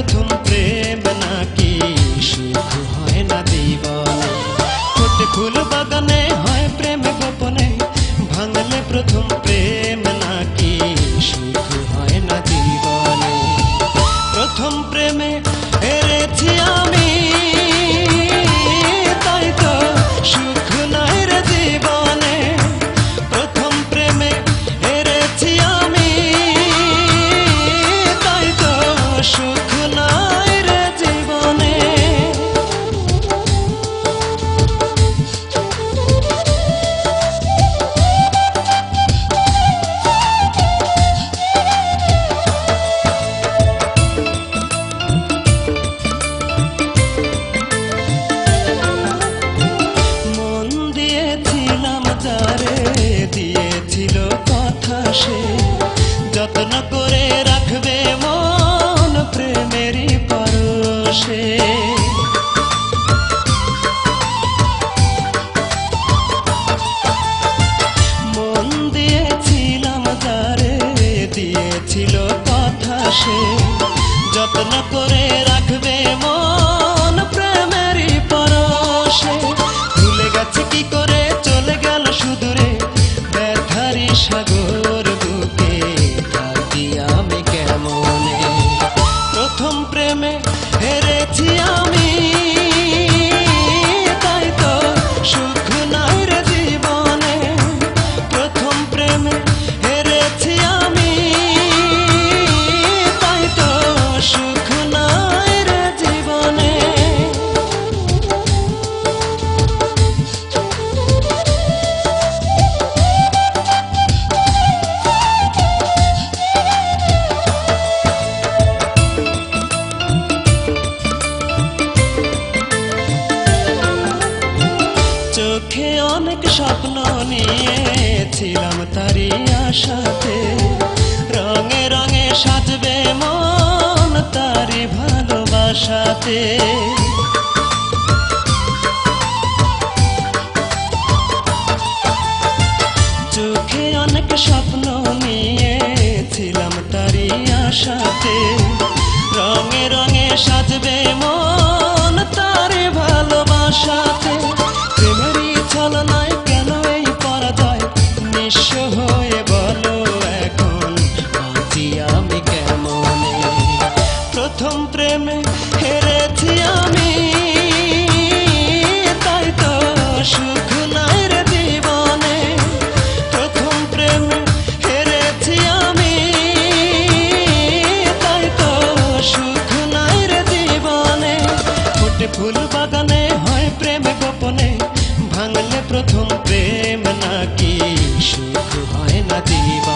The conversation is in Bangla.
প্রথম প্রেম কথা সে যত্ন করে রাখবে মন চোখে অনেক স্বপ্ন নিয়েছিলাম তারি আশাতে। রঙে রঙে সাজবে মন তারি ভালোবাসাতে। চোখে অনেক স্বপ্ন নিয়েছিলাম তারি আশাতে। রঙে রঙে সাজবে মন তারে ভালোবাসা। কাজল বাগানে হয় প্রেম গোপনে ভাঙলে প্রথম প্রেম নাকি সুখ হয় না দেব